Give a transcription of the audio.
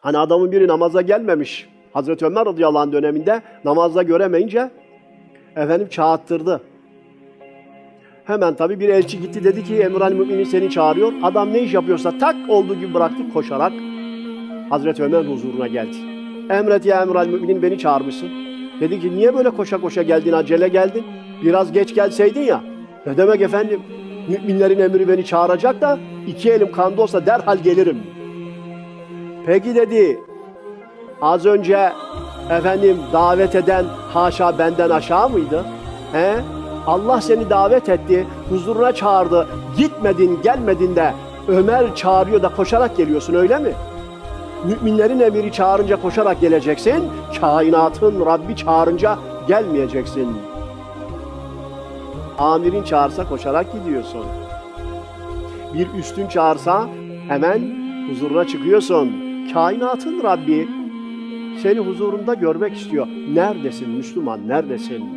Hani adamın biri namaza gelmemiş. Hazreti Ömer radıyallahu anh döneminde namazda göremeyince efendim çağıttırdı. Hemen tabii bir elçi gitti dedi ki Emir Müminin seni çağırıyor. Adam ne iş yapıyorsa tak olduğu gibi bıraktı koşarak Hazreti Ömer huzuruna geldi. Emret ya Emir Müminin beni çağırmışsın. Dedi ki niye böyle koşa koşa geldin acele geldin? Biraz geç gelseydin ya. Ne demek efendim? Müminlerin emri beni çağıracak da iki elim kanda olsa derhal gelirim. Peki dedi az önce efendim davet eden haşa benden aşağı mıydı? He? Allah seni davet etti, huzuruna çağırdı. Gitmedin, gelmedin de Ömer çağırıyor da koşarak geliyorsun öyle mi? Müminlerin emiri çağırınca koşarak geleceksin. Kainatın Rabbi çağırınca gelmeyeceksin. Amirin çağırsa koşarak gidiyorsun. Bir üstün çağırsa hemen huzuruna çıkıyorsun. Kainatın Rabbi seni huzurunda görmek istiyor. Neredesin Müslüman, neredesin?